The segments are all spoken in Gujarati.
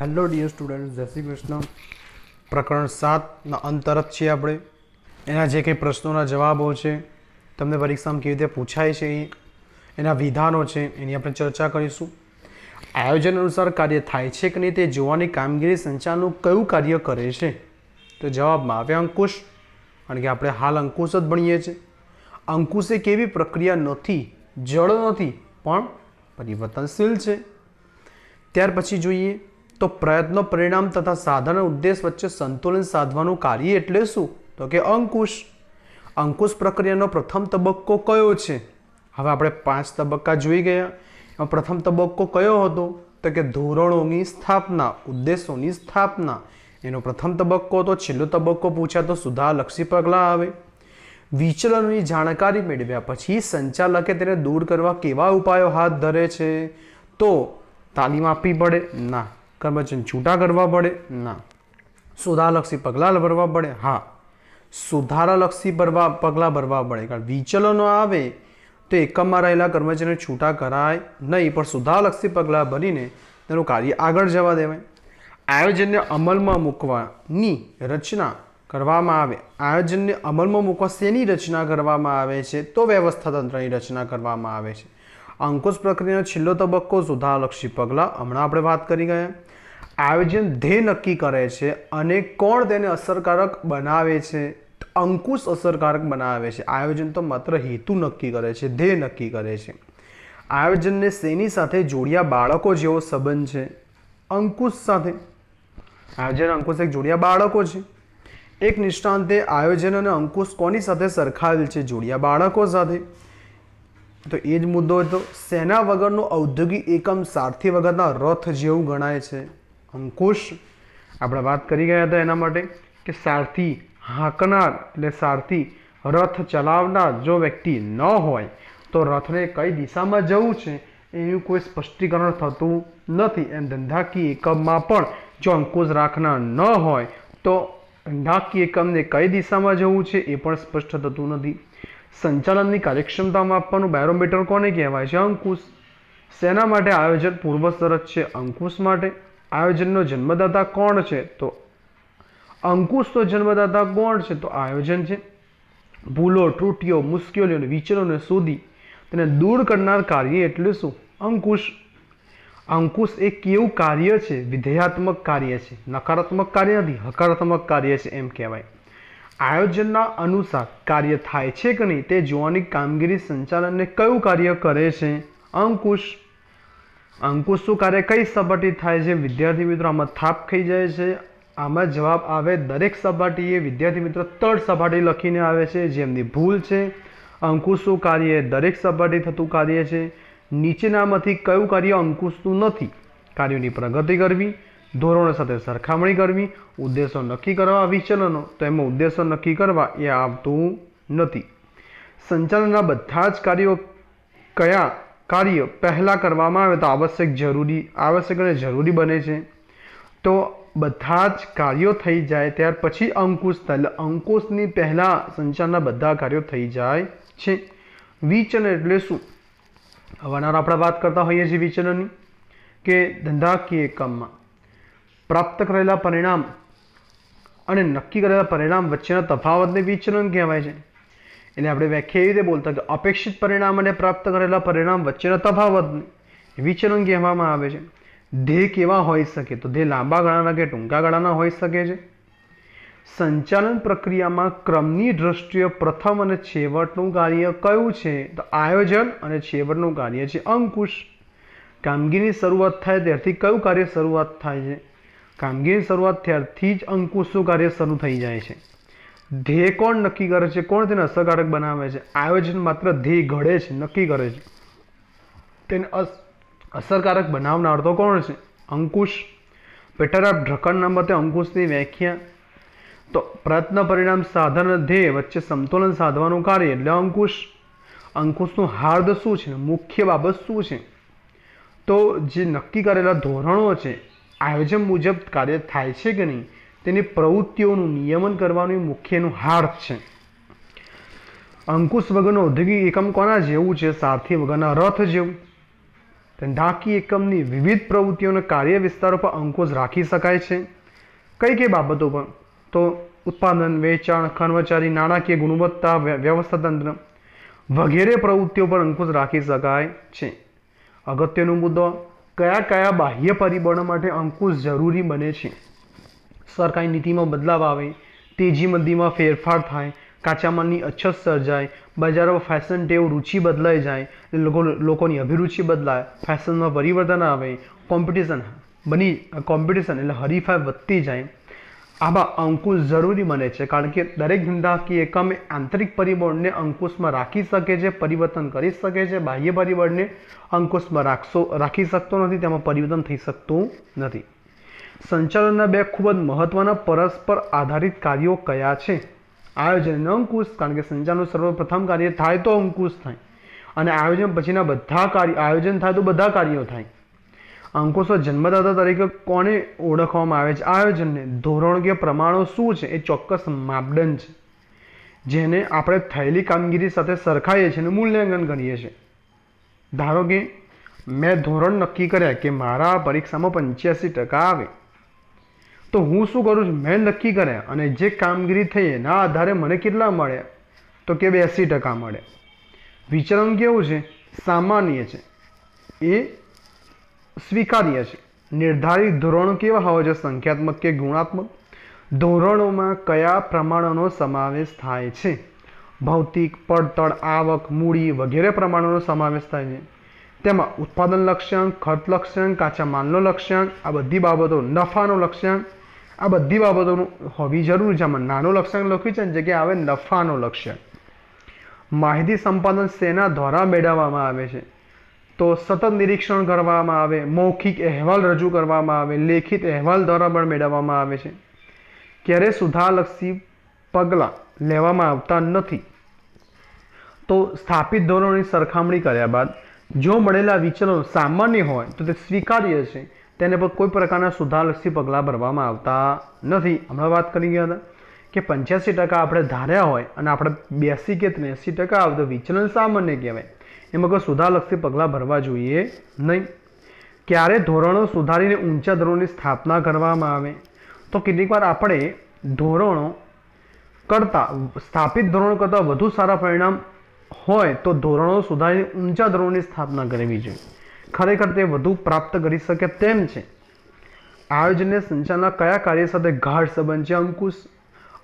હેલો ડિયર સ્ટુડન્ટ જય શ્રી કૃષ્ણ. પ્રકરણ સાતના અંતરત છીએ આપણે. એના જે કંઈ પ્રશ્નોના જવાબો છે, તમને પરીક્ષામાં કેવી રીતે પૂછાય છે એ એના વિધાનો છે, એની આપણે ચર્ચા કરીશું. આયોજન અનુસાર કાર્ય થાય છે કે નહીં તે જોવાની કામગીરી સંચાલનું કયું કાર્ય કરે છે? તો જવાબમાં આવે અંકુશ, કારણ કે આપણે હાલ અંકુશ જ ભણીએ છીએ. અંકુશ એ કેવી પ્રક્રિયા નથી, જળ નથી, પણ પરિવર્તનશીલ છે. ત્યાર પછી જોઈએ તો પ્રયત્નો, પરિણામ તથા સાધન ઉદ્દેશ વચ્ચે સંતુલન સાધવાનું કાર્ય એટલે શું? તો કે અંકુશ. અંકુશ પ્રક્રિયાનો પ્રથમ તબક્કો કયો છે? હવે આપણે પાંચ તબક્કા જોઈ ગયા. એમાં પ્રથમ તબક્કો કયો હતો? તો કે ધોરણોની સ્થાપના, ઉદ્દેશોની સ્થાપના. એનો પ્રથમ તબક્કો હતો, છેલ્લો તબક્કો પૂછ્યા તો સુધારલક્ષી પગલાં આવે. વિચલનોની જાણકારી મેળવ્યા પછી સંચાલકે તેને દૂર કરવા કેવા ઉપાયો હાથ ધરે છે? તો તાલીમ આપવી પડે? ના. કર્મચારી છૂટા કરવા પડે. ના. સુધારલક્ષી પગલાં ભરવા પડે. હા. સુધારાલક્ષી ભરવા પગલાં ભરવા પડે. કારણ વિચલનો આવે તો એકમમાં રહેલા કર્મચારીને છૂટા કરાય નહીં. પણ સુધારલક્ષી પગલાં ભરીને તેનું કાર્ય આગળ જવા દેવાય. આયોજનને અમલમાં મૂકવાની રચના કરવામાં આવે. આયોજનને અમલમાં મૂકવા શેની રચના કરવામાં આવે છે? તો વ્યવસ્થા તંત્રની રચના કરવામાં આવે છે. અંકુશ પ્રક્રિયાનો છેલ્લો તબક્કો સુધારલક્ષી પગલાં. હમણાં આપણે વાત કરી ગયા. આયોજન ધ્યેય નક્કી કરે છે અને કોણ તેને અસરકારક બનાવે છે? અંકુશ અસરકારક બનાવે છે. આયોજન તો માત્ર હેતુ નક્કી કરે છે, ધ્યેય નક્કી કરે છે. આયોજનને શેની સાથે જોડિયા બાળકો જેવો સંબંધ છે. અંકુશ સાથે આયોજન અંકુશ એક જોડિયા બાળકો છે. એક નિષ્ણાંતે આયોજન અને અંકુશ કોની સાથે સરખાવેલ છે? જોડિયા બાળકો સાથે. તો એ જ મુદ્દો હતો સેના વગરનો ઔદ્યોગિક એકમ સારથી વગરના રથ જેવું ગણાય છે. અંકુશ આપણે વાત કરી ગયા હતા એના માટે કે સારથી હાંકનાર એટલે સારથી રથ ચલાવનાર જો વ્યક્તિ ન હોય, તો રથને કઈ દિશામાં જવું છે એનું કોઈ સ્પષ્ટીકરણ થતું નથી. એમ ધંધાકીય એકમમાં પણ જો અંકુશ રાખનાર ન હોય, તો ધંધાકીય એકમને કઈ દિશામાં જવું છે એ પણ સ્પષ્ટ થતું નથી. સંચાલનની કાર્યક્ષમતા માપવાનું બેરોમીટર કોને કહેવાય છે? અંકુશ. શેના માટે આયોજન પૂર્વ શરત છે અંકુશ માટે? આયોજનનો જન્મદાતા કોણ છે? તો અંકુશ તો જન્મદાતા કોણ છે? તો આયોજન છે. ભૂલો, ત્રુટીઓ, મુશ્કેલીઓ અને વિચલોને શોધી તેને દૂર કરનાર કાર્ય એટલે શું? અંકુશ. અંકુશ એ કેવું કાર્ય છે, વિધેયાત્મક કાર્ય છે. નકારાત્મક કાર્ય નથી, હકારાત્મક કાર્ય છે એમ કહેવાય. આયોજનના અનુસાર કાર્ય થાય છે કે નહીં તે જોવાની કામગીરી સંચાલનને કયું કાર્ય કરે છે? અંકુશ. અંકુશ શું કાર્ય કઈ સપાટી થાય છે? વિદ્યાર્થી મિત્રો, આમાં થાપ ખાઈ જાય છે. આમાં જવાબ આવે દરેક સપાટીએ. વિદ્યાર્થી મિત્રો તળ સપાટી લખીને આવે છે જેમની ભૂલ છે. અંકુશ શું કાર્ય દરેક સપાટી થતું કાર્ય છે. નીચેનામાંથી કયું કાર્ય અંકુશનું નથી? કાર્યોની પ્રગતિ કરવી, ધોરણો સાથે સરખામણી કરવી, ઉદ્દેશો નક્કી કરવા, વિચલનો. તો એમાં ઉદ્દેશો નક્કી કરવા એ આવતું નથી. સંચાલનના બધા જ કાર્યો કયા કાર્ય પહેલાં કરવામાં આવે તો આવશ્યક જરૂરી, આવશ્યક અને જરૂરી બને છે. તો બધા જ કાર્યો થઈ જાય, ત્યાર પછી અંકુશ એટલે અંકુશની પહેલાં સંચારના બધા કાર્યો થઈ જાય છે. વિચલન એટલે શું? અવારનવાર આપણે વાત કરતા હોઈએ છીએ વિચલનની, કે ધંધાકીય એકમમાં પ્રાપ્ત કરેલા પરિણામ અને નક્કી કરેલા પરિણામ વચ્ચેના તફાવતને વિચલન કહેવાય છે. એટલે આપણે વ્યાખ્યા એવી રીતે બોલતા કે અપેક્ષિત પરિણામ અને પ્રાપ્ત કરેલા પરિણામ વચ્ચેના તફાવતને વિચલન કહેવામાં આવે છે. ધ્યેય કેવા હોઈ શકે? તો ધ્યેય લાંબા ગાળાના કે ટૂંકા ગાળાના હોઈ શકે છે? સંચાલન પ્રક્રિયામાં ક્રમની દ્રષ્ટિએ પ્રથમ અને છેવટનું કાર્ય કયું છે? તો આયોજન અને છેવટનું કાર્ય છે અંકુશ. કામગીરીની શરૂઆત થાય ત્યારથી કયું કાર્ય શરૂઆત થાય છે? કામગીરીની શરૂઆત ત્યારથી જ અંકુશનું કાર્ય શરૂ થઈ જાય છે. ધ્યેય કોણ નક્કી કરે છે? કોણ તેને અસરકારક બનાવે છે? આયોજન માત્ર ધ્યેય ઘડે છે નક્કી કરે છે. તેને અસરકારક બનાવનાર તો કોણ છે? અંકુશ. પેટર પેટરાપ નંબર મતે અંકુશની વ્યાખ્યા. તો પ્રયત્ન પરિણામ સાધન ધ્યેય વચ્ચે સમતોલન સાધવાનું કાર્ય. એટલે અંકુશ. અંકુશનું હાર્દ શું છે? મુખ્ય બાબત શું છે? તો જે નક્કી કરેલા ધોરણો છે, આયોજન મુજબ કાર્ય થાય છે કે નહીં? તેની પ્રવૃત્તિઓનું નિયમન કરવાનું મુખ્યનું હાર્દ છે. અંકુશ વગરનો ઔદ્યોગિક એકમ કોના જેવું છે? સારથી વગરના રથ જેવું. ઢાંકી એકમની વિવિધ પ્રવૃત્તિઓના કાર્ય વિસ્તારો પર અંકુશ રાખી શકાય છે. કઈ કઈ બાબતો પર? તો ઉત્પાદન, વેચાણ કર્મચારી નાણાકીય ગુણવત્તા, વ્ય- વ્યવસ્થા તંત્ર વગેરે પ્રવૃત્તિઓ પર અંકુશ રાખી શકાય છે. અગત્યનો મુદ્દો કયા કયા બાહ્ય પરિબળો માટે અંકુશ જરૂરી બને છે? સરકારી નીતિમાં બદલાવ આવે, તેજી મંદીમાં ફેરફાર થાય કાચા માલની અછત સર્જાય, બજારમાં ફેશન ટેવ રુચિ બદલાઈ જાય, લોકો લોકોની અભિરુચિ બદલાય ફેશનમાં પરિવર્તન આવે કોમ્પિટિશન બની કોમ્પિટિશન એટલે હરીફાઈ વધતી જાય. આવા અંકુશ જરૂરી બને છે કારણ કે દરેક ધંધાકીય એકમે આંતરિક પરિબળને અંકુશમાં રાખી શકે છે, પરિવર્તન કરી શકે છે, બાહ્ય પરિબળને અંકુશમાં રાખશો, રાખી શકતો નથી, તેમાં પરિવર્તન થઈ શકતું નથી. સંચાલનના બે ખૂબ જ મહત્વના પરસ્પર આધારિત કાર્યો કયા છે? આયોજન અંકુશ, કારણ કે સંચાલનનું સર્વપ્રથમ કાર્ય થાય તો અંકુશ થાય. અને આયોજન પછીના બધા કાર્ય, આયોજન થાય તો બધા કાર્યો થાય. અંકુશો જન્મદાતા તરીકે કોને ઓળખવામાં આવે છે? આયોજનને ધોરણ કે પ્રમાણો શું છે? એ ચોક્કસ માપદંડ છે. જેને આપણે થયેલી કામગીરી સાથે સરખાઈએ છીએ અને મૂલ્યાંકન કરીએ છીએ. ધારો કે મેં ધોરણ નક્કી કર્યા કે મારા પરીક્ષામાં પંચ્યાસી ટકા આવે. તો હું શું કરું છું? મેં નક્કી કર્યા અને જે કામગીરી થઈ એના આધારે મને કેટલા મળે? તો કે બેસી ટકા મળે. વિચરણ કેવું છે? સામાન્ય છે. એ સ્વીકાર્ય છે. નિર્ધારિત ધોરણો કેવા હોય છે? સંખ્યાત્મક કે ગુણાત્મક? ધોરણોમાં કયા પ્રમાણોનો સમાવેશ થાય છે? ભૌતિક પડતળ આવક, મૂડી વગેરે પ્રમાણોનો સમાવેશ થાય છે. તેમાં ઉત્પાદન લક્ષ્યાંક ખર્ચ લક્ષ્યાંક કાચા માલનો લક્ષ્યાંક આ બધી બાબતો, નફાનો લક્ષ્યાંક આ બધી બાબતોનું હોવી જરૂરી છે. આમાં નાનું લક્ષણ લખ્યું છે ને જગ્યાએ આવે નફાનો લક્ષ્ય માહિતી સંપાદન સેના દ્વારા મેળવવામાં આવે છે. તો સતત નિરીક્ષણ કરવામાં આવે, મૌખિક અહેવાલ રજૂ કરવામાં આવે, લેખિત અહેવાલ દ્વારા પણ મેળવવામાં આવે છે. ક્યારે સુધારલક્ષી પગલાં લેવામાં આવતા નથી. તો સ્થાપિત ધોરણોની સરખામણી કર્યા બાદ જો મળેલા વિચલનો સામાન્ય હોય તો તે સ્વીકાર્ય છે. તેને પર કોઈ પ્રકારના સુધારલક્ષી પગલાં ભરવામાં આવતા નથી. હમણાં વાત કરી ગયા હતા કે પંચ્યાસી ટકા આપણે ધાર્યા હોય અને આપણે બ્યાસી કે ત્રેસી ટકા આવે તો વિચલન સામાન્ય કહેવાય. એમાં કોઈ સુધારલક્ષી પગલાં ભરવા જોઈએ નહીં. ક્યારે ધોરણો સુધારીને ઊંચા ધોરણોની સ્થાપના કરવામાં આવે? તો કેટલીક વાર આપણે ધોરણો કરતાં, સ્થાપિત ધોરણો કરતાં વધુ સારા પરિણામ હોય તો ધોરણો સુધારીને ઊંચા ધોરણોની સ્થાપના કરવી જોઈએ. ખરેખર તે વધુ પ્રાપ્ત કરી શકે તેમ છે. આયોજનને સંચારના કયા કાર્ય સાથે ગાઢ સંબંધ છે? અંકુશ.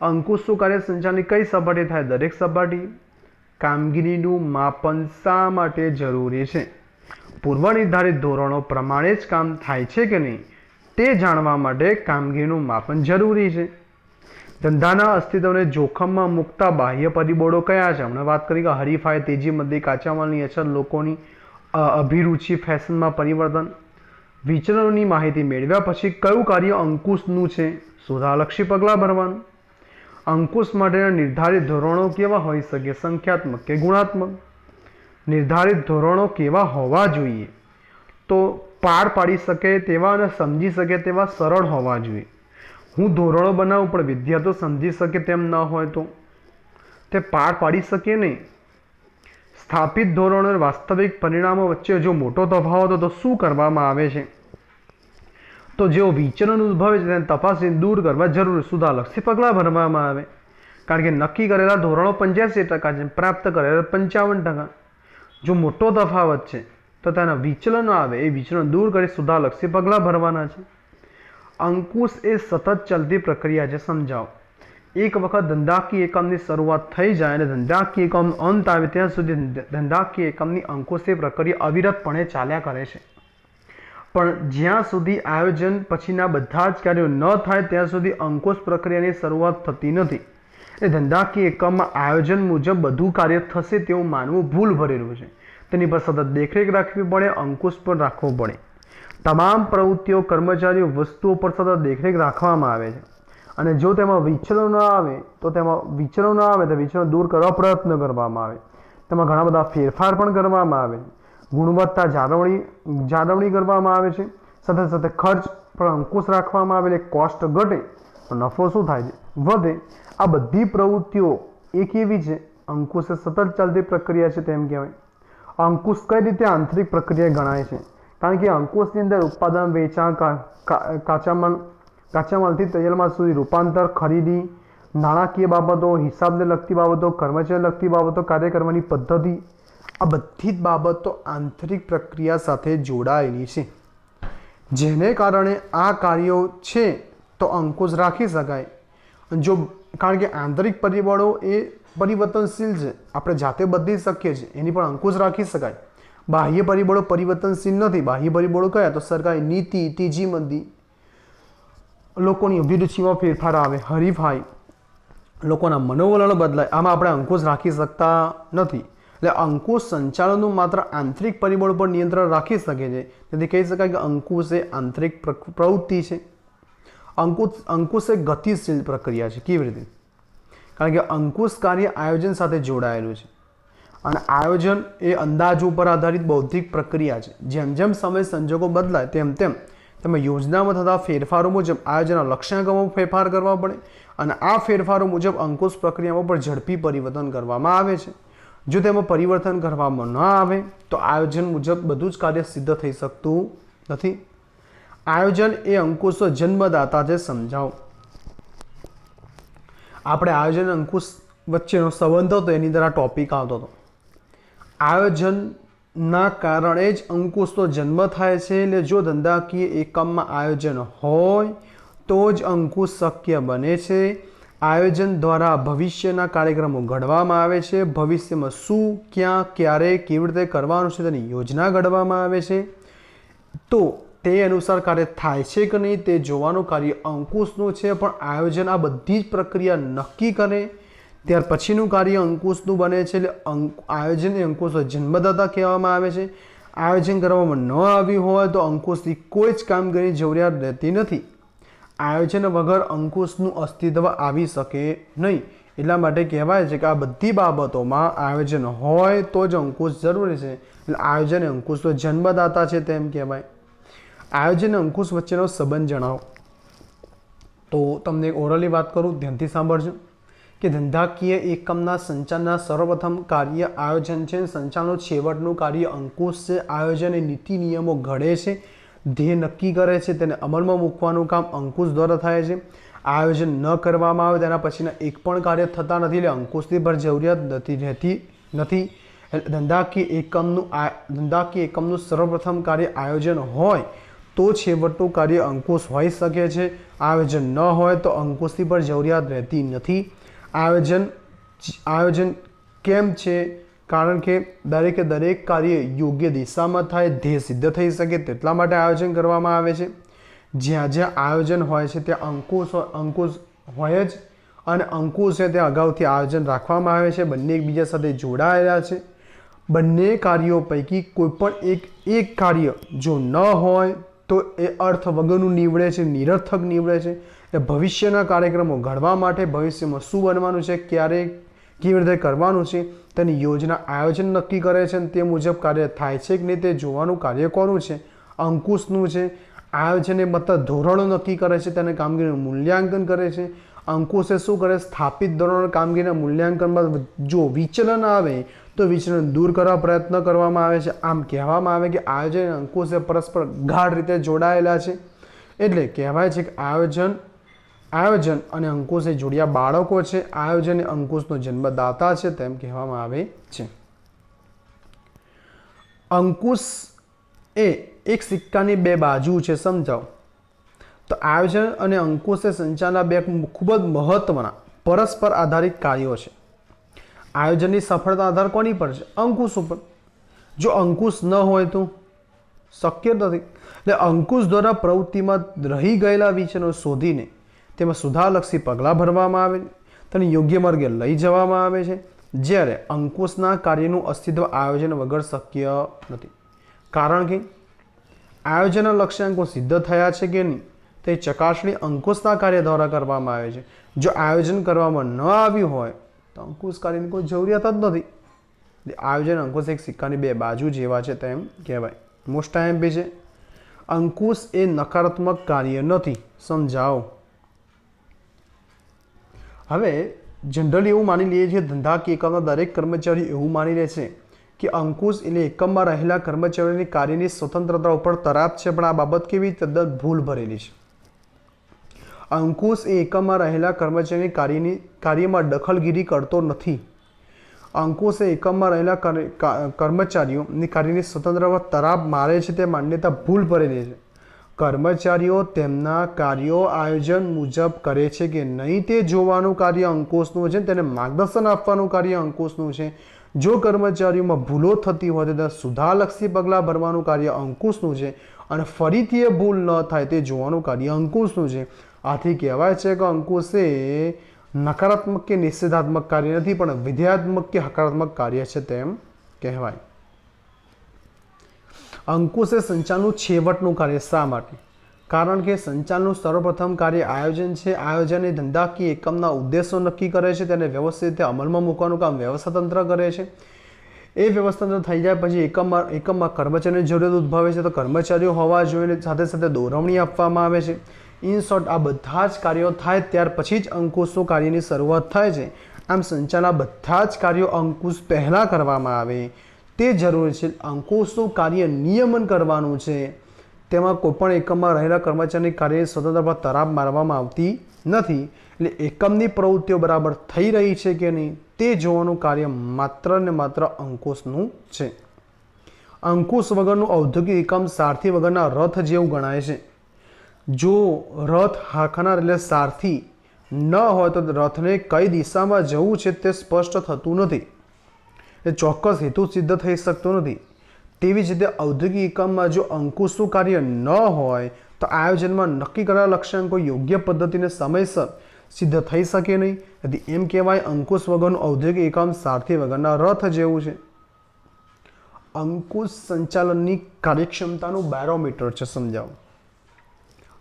અંકુશ શું કાર્ય? સંચારની કઈ સપાટી થાય? દરેક સપાટી કામગીરીનું માપન શા માટે જરૂરી છે? પૂર્વ નિર્ધારિત ધોરણો પ્રમાણે જ કામ થાય છે કે નહીં? તે જાણવા માટે કામગીરીનું માપન જરૂરી છે. ધંધાના અસ્તિત્વને જોખમમાં મૂકતા બાહ્ય પરિબળો કયા છે? હમણાં વાત કરી કે હરીફાઈ, તેજી મંદી કાચા માલની અછત, લોકોની અભિરુચિ ફેશનમાં પરિવર્તન. વિચરણોની માહિતી મેળવ્યા પછી કયું કાર્ય અંકુશનું છે, સુધારલક્ષી પગલાં ભરવાનું. અંકુશ માટેના નિર્ધારિત ધોરણો કેવા હોઈ શકે, સંખ્યાત્મક કે ગુણાત્મક? નિર્ધારિત ધોરણો કેવા હોવા જોઈએ? તો પાર પાડી શકે તેવા અને સમજી શકે તેવા સરળ હોવા જોઈએ. હું ધોરણો બનાવું પણ વિદ્યાર્થીઓ સમજી શકે તેમ ન હોય તો. તે પાર પાડી શકે નહીં. સ્થાપિત ધોરણો અને વાસ્તવિક પરિણામો વચ્ચે જો મોટો તફાવત હોય તો શું કરવામાં આવે છે? તો જેઓ વિચલન ઉદ્ભવે છે તેને તપાસને દૂર કરવા જરૂર સુધારલક્ષી પગલાં ભરવામાં આવે. કારણ કે નક્કી કરેલા ધોરણો પંચ્યાસી ટકા છે, પ્રાપ્ત કરેલા પંચાવન ટકા. જો મોટો તફાવત છે, તો તેના વિચલનો આવે. એ વિચલન દૂર કરી સુધારલક્ષી પગલાં ભરવાના છે. અંકુશ એ સતત ચાલતી પ્રક્રિયા છે, સમજાવો. એક વખત ધંધાકીય એકમની શરૂઆત થઈ જાય અને ધંધાકીય એકમ અંત આવે ત્યાં સુધી ધંધાકીય એકમની અંકુશની પ્રક્રિયા અવિરતપણે ચાલ્યા કરે છે. પણ જ્યાં સુધી આયોજન પછીના બધા જ કાર્યો ન થાય ત્યાં સુધી અંકુશ પ્રક્રિયાની શરૂઆત થતી નથી. એ ધંધાકીય એકમમાં આયોજન મુજબ બધું કાર્ય થશે તેવું માનવું ભૂલ ભરેલું છે. તેની પર સતત દેખરેખ રાખવી પડે, અંકુશ પણ રાખવો પડે. તમામ પ્રવૃત્તિઓ કર્મચારીઓ વસ્તુઓ પર સતત દેખરેખ રાખવામાં આવે છે. અને જો તેમાં વિચલનો ન આવે, તો તેમાં વિચલનો ન આવે, તો વિચલનો દૂર કરવા પ્રયત્ન કરવામાં આવે. તેમાં ઘણા બધા ફેરફાર પણ કરવામાં આવે. ગુણવત્તા જાળવણી જાળવણી કરવામાં આવે છે. સાથે સાથે ખર્ચ પર અંકુશ રાખવામાં આવે એટલે કોસ્ટ ઘટે, તો નફો શું થાય છે? વધે. આ બધી પ્રવૃત્તિઓ એક એવી છે, અંકુશ સતત ચાલતી પ્રક્રિયા છે તેમ કહેવાય. અંકુશ કઈ રીતે આંતરિક પ્રક્રિયા ગણાય છે? કારણ કે અંકુશની અંદર ઉત્પાદન, વેચાણ કાચા માલ કાચા માલથી તૈયાર સુધી રૂપાંતર, ખરીદી, નાણાકીય બાબતો, હિસાબને લગતી બાબતો, કર્મચારીને લગતી બાબતો, કાર્ય કરવાની પદ્ધતિ, આ બધી જ બાબતો આંતરિક પ્રક્રિયા સાથે જોડાયેલી છે. જેને કારણે આ કાર્યો છે તો અંકુશ રાખી શકાય. જો, કારણ કે આંતરિક પરિબળો એ પરિવર્તનશીલ છે. આપણે જાતે બદલી શકીએ છીએ. એની પણ અંકુશ રાખી શકાય. બાહ્ય પરિબળો પરિવર્તનશીલ નથી. બાહ્ય પરિબળો કયા? તો સરકારી નીતિ ત્રીજી મંદી લોકોની અભિરુચિમાં ફેરફાર આવે. હરીફાઈ, લોકોના મનોવલણ બદલાય. આમાં આપણે અંકુશ રાખી શકતા નથી. એટલે અંકુશ સંચાલનનું માત્ર આંતરિક પરિબળ પર નિયંત્રણ રાખી શકે છે. તેથી કહી શકાય કે અંકુશ એ આંતરિક પ્રવૃત્તિ છે. અંકુશ અંકુશ એ ગતિશીલ પ્રક્રિયા છે કેવી રીતે? કારણ કે અંકુશ કાર્ય આયોજન સાથે જોડાયેલું છે. અને આયોજન એ અંદાજ ઉપર આધારિત બૌદ્ધિક પ્રક્રિયા છે. જેમ જેમ સમય સંજોગો બદલાય, તેમ તેમ તમે યોજનામાં થતા ફેરફારો મુજબ આયોજનના લક્ષ્યાંકોમાં ફેરફાર કરવા પડે અને આ ફેરફારો મુજબ અંકુશ પ્રક્રિયામાં પણ ઝડપી પરિવર્તન કરવામાં આવે છે. જો તેમાં પરિવર્તન કરવામાં ન આવે, તો આયોજન મુજબ બધું જ કાર્ય સિદ્ધ થઈ શકતું નથી. આયોજન એ અંકુશ જન્મદાતા છે સમજાવો. આપણે આયોજન અંકુશ વચ્ચેનો સંબંધ હતો, એની આ ટોપિક આવતો હતો. આયોજનના કારણે જ અંકુશનો જન્મ થાય છે એટલે જો ધંધાકીય એકમમાં આયોજન હોય, તો જ અંકુશ શક્ય બને છે. આયોજન દ્વારા ભવિષ્યના કાર્યક્રમો ઘડવામાં આવે છે. ભવિષ્યમાં શું, ક્યાં, ક્યારે, કેવી રીતે કરવાનું છે તેની યોજના ઘડવામાં આવે છે. તો તે અનુસાર કાર્ય થાય છે કે નહીં તે જોવાનું કાર્ય અંકુશનું છે, પણ આયોજન આ બધી જ પ્રક્રિયા નક્કી કરે. ત્યાર પછીનું કાર્ય અંકુશનું બને છે એટલે અંક આયોજન એ અંકુશ જન્મદાતા કહેવામાં આવે છે. આયોજન કરવામાં ન આવ્યું હોય તો અંકુશથી કોઈ જ કામગીરી જરૂરિયાત રહેતી નથી. આયોજન વગર અંકુશનું અસ્તિત્વ આવી શકે નહીં. એટલા માટે કહેવાય છે કે આ બધી બાબતોમાં આયોજન હોય તો જ અંકુશ જરૂરી છે. એટલે આયોજન એ અંકુશનો જન્મદાતા છે તેમ કહેવાય. આયોજન અંકુશ વચ્ચેનો સંબંધ જણાવો. તો તમને ઓરલી વાત કરું, ધ્યાનથી સાંભળજો. કે ધંધાકીય એકમના સંચાલનના સર્વપ્રથમ કાર્ય આયોજન છે. સંચાલનનું છેવટનું કાર્ય અંકુશ છે. આયોજન એ નીતિ નિયમો ઘડે છે. ધ્યેય નક્કી કરે છે. તેને અમલમાં મૂકવાનું કામ અંકુશ દ્વારા થાય છે. આયોજન ન કરવામાં આવે તેના પછીના એક પણ કાર્ય થતા નથી એટલે અંકુશની પર જરૂરિયાત નથી રહેતી નથી. એટલે ધંધાકીય એકમનું આ, ધંધાકીય એકમનું સર્વપ્રથમ કાર્ય આયોજન હોય તો છેવટનું કાર્ય અંકુશ હોઈ શકે છે. આયોજન ન હોય તો અંકુશની પર જરૂરિયાત રહેતી નથી. આયોજન આયોજન કેમ છે? કારણ કે દરેકે દરેક કાર્ય યોગ્ય દિશામાં થાય, ધ્યેય સિદ્ધ થઈ શકે તેટલા માટે આયોજન કરવામાં આવે છે. જ્યાં જ્યાં આયોજન હોય છે, ત્યાં અંકુશ અંકુશ હોય જ અને અંકુશ છે, ત્યાં અગાઉથી આયોજન રાખવામાં આવે છે. બંને એકબીજા સાથે જોડાયેલા છે. બંને કાર્યો પૈકી કોઈ પણ એક એક કાર્ય જો ન હોય તો એ અર્થ વગરનું નીવડે છે, નિરર્થક નીવડે છે. એટલે ભવિષ્યના કાર્યક્રમો ઘડવા માટે ભવિષ્યમાં શું બનવાનું છે, ક્યારે કેવી રીતે કરવાનું છે, તેની યોજના આયોજન નક્કી કરે છે અને તે મુજબ કાર્ય થાય છે કે નહીં તે જોવાનું કાર્ય કોનું છે, અંકુશનું છે. આયોજન એ મતલબ ધોરણો નક્કી કરે છે, તેને કામગીરીનું મૂલ્યાંકન કરે છે. અંકુશે શું કરે, સ્થાપિત ધોરણો કામગીરીના મૂલ્યાંકનમાં જો વિચલન આવે તો વિચલન દૂર કરવા પ્રયત્ન કરવામાં આવે છે. આમ કહેવામાં આવે કે આયોજન અંકુશ એ પરસ્પર ગાઢ રીતે જોડાયેલા છે. એટલે કહેવાય છે કે આયોજન આયોજન અને અંકુશ એ જોડિયા બાળકો છે. આયોજન એ અંકુશનો જન્મદાતા છે તેમ કહેવામાં આવે છે. અંકુશ એ એક સિક્કાની બે બાજુ છે, સમજાવો. તો આયોજન અને અંકુશ એ સંચારના બે ખૂબ જ મહત્વના, પરસ્પર આધારિત કાર્યો છે. આયોજનની સફળતા આધાર કોની પર છે? અંકુશ ઉપર. જો અંકુશ ન હોય તો શક્ય નથી. એટલે અંકુશ દ્વારા પ્રવૃત્તિમાં રહી ગયેલા વિચનો શોધીને તેમાં સુધારલક્ષી પગલાં ભરવામાં આવે તેને યોગ્ય માર્ગે લઈ જવામાં આવે છે. જ્યારે અંકુશના કાર્યનું અસ્તિત્વ આયોજન વગર શક્ય નથી. કારણ કે આયોજનના લક્ષ્યાંકો સિદ્ધ થયા છે કે નહીં, તે ચકાસણી અંકુશના કાર્ય દ્વારા કરવામાં આવે છે. જો આયોજન કરવામાં ન આવ્યું હોય તો અંકુશ કાર્યની કોઈ જરૂરિયાત જ નથી. એટલે આયોજન અંકુશ એક સિક્કાની બે બાજુ જેવા છે તેમ કહેવાય. મોસ્ટ ટાઈમ બી છે. અંકુશ એ નકારાત્મક કાર્ય નથી. સમજાવો. હવે જનરલી એવું માની લઈએ છીએ ધંધાકીય એકમના દરેક કર્મચારી એવું માની લે છે કે અંકુશ એટલે એકમમાં રહેલા કર્મચારીઓની કાર્યની સ્વતંત્રતા ઉપર તરાપ છે, પણ આ બાબત કેવી તદ્દન ભૂલ ભરેલી છે? અંકુશ એ એકમમાં રહેલા કર્મચારીની કાર્યની કાર્યમાં દખલગીરી કરતો નથી. અંકુશ એ એકમમાં રહેલા કર્મચારીઓની કાર્યની સ્વતંત્રતા તરાપ મારે છે તે માન્યતા ભૂલ ભરેલી છે. કર્મચારીઓ તેમના કાર્યો આયોજન મુજબ કરે છે કે નહીં તે જોવાનું કાર્ય અંકુશનું છે, તેને માર્ગદર્શન આપવાનું કાર્ય અંકુશનું છે. જો કર્મચારીઓમાં ભૂલો થતી હોય તો સુધારલક્ષી પગલાં ભરવાનું કાર્ય અંકુશનું છે અને ફરીથી એ ભૂલ ન થાય તે જોવાનું કાર્ય અંકુશનું છે. આથી કહેવાય છે કે અંકુશ નકારાત્મક કે નિષેધાત્મક કાર્ય નથી, પણ વિધેયાત્મક કે હકારાત્મક કાર્ય છે તેમ કહેવાય. અંકુશ એ સંચાલનું છેવટનું કાર્ય શા માટે? કારણ કે સંચારનું સર્વપ્રથમ કાર્ય આયોજન છે. આયોજન એ ધંધાકીય એકમના ઉદ્દેશો નક્કી કરે છે. તેને વ્યવસ્થિત રીતે અમલમાં મૂકવાનું કામ વ્યવસ્થાતંત્ર કરે છે. એ વ્યવસ્થાતંત્ર થઈ જાય પછી એકમમાં એકમમાં કર્મચારીની જરૂરિયાત ઉદ્ભવે છે. તો કર્મચારીઓ હોવા જોઈએ સાથે સાથે દોરવણી આપવામાં આવે છે. ઇન શોર્ટ આ બધા જ કાર્યો થાય ત્યાર પછી જ અંકુશનું કાર્યની શરૂઆત થાય છે. આમ સંચાલના બધા જ કાર્યો અંકુશ પહેલાં કરવામાં આવે. તે જરૂરી છે અંકુશનું કાર્ય નિયમન કરવાનું છે. તેમાં કોઈપણ એકમમાં રહેલા કર્મચારીની કાર્ય સ્વતંત્ર પર તરાપ મારવામાં આવતી નથી. એટલે એકમની પ્રવૃત્તિઓ બરાબર થઈ રહી છે કે નહીં તે જોવાનું કાર્ય માત્ર ને માત્ર અંકુશનું છે. અંકુશ વગરનું ઔદ્યોગિક એકમ સારથી વગરના રથ જેવું ગણાય છે. જો રથ હાંકનાર એટલે સારથી ન હોય તો રથને કઈ દિશામાં જવું છે તે સ્પષ્ટ થતું નથી. એ ચોક્કસ હેતુ સિદ્ધ થઈ શકતો નથી. તેવી જ રીતે ઔદ્યોગિક એકમમાં જો અંકુશનું કાર્ય ન હોય, તો આયોજનમાં નક્કી કરેલા લક્ષ્યાંકો યોગ્ય પદ્ધતિને સમયસર સિદ્ધ થઈ શકે નહીં. તેથી એમ કહેવાય અંકુશ વગરનું ઔદ્યોગિક એકમ સારથી વગરના રથ જેવું છે. અંકુશ સંચાલનની કાર્યક્ષમતાનું બેરોમીટર છે સમજાવો.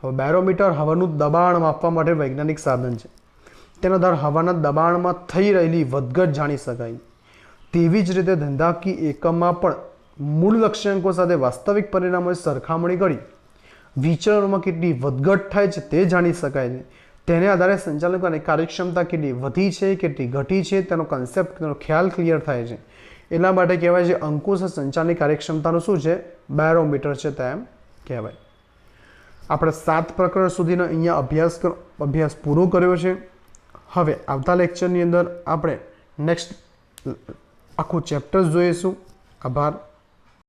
હવે બેરોમીટર હવાનું દબાણ માપવા માટે વૈજ્ઞાનિક સાધન છે. તેના દ્વારા હવાના દબાણમાં થઈ રહેલી વધઘટ જાણી શકાય. તેવી જ રીતે ધંધાકીય એકમમાં પણ મૂળ લક્ષ્યાંકો સાથે વાસ્તવિક પરિણામોની સરખામણી કરી. વિચરણમાં કેટલી વધઘટ થાય છે તે જાણી શકાય છે. તેને આધારે સંચાલકોની કાર્યક્ષમતા કેટલી વધી છે, કેટલી ઘટી છે, તેનો કન્સેપ્ટ તેનો ખ્યાલ ક્લિયર થાય છે. એટલા માટે કહેવાય છે અંકુશ સંચાલની કાર્યક્ષમતાનું શું છે? બેરોમીટર છે તેમ કહેવાય. આપણે સાત પ્રકરણ સુધીનો અહીંયા અભ્યાસ અભ્યાસ પૂરો કર્યો છે. હવે આવતા લેક્ચરની અંદર આપણે નેક્સ્ટ આખું ચેપ્ટર્સ જોઈશું. આભાર.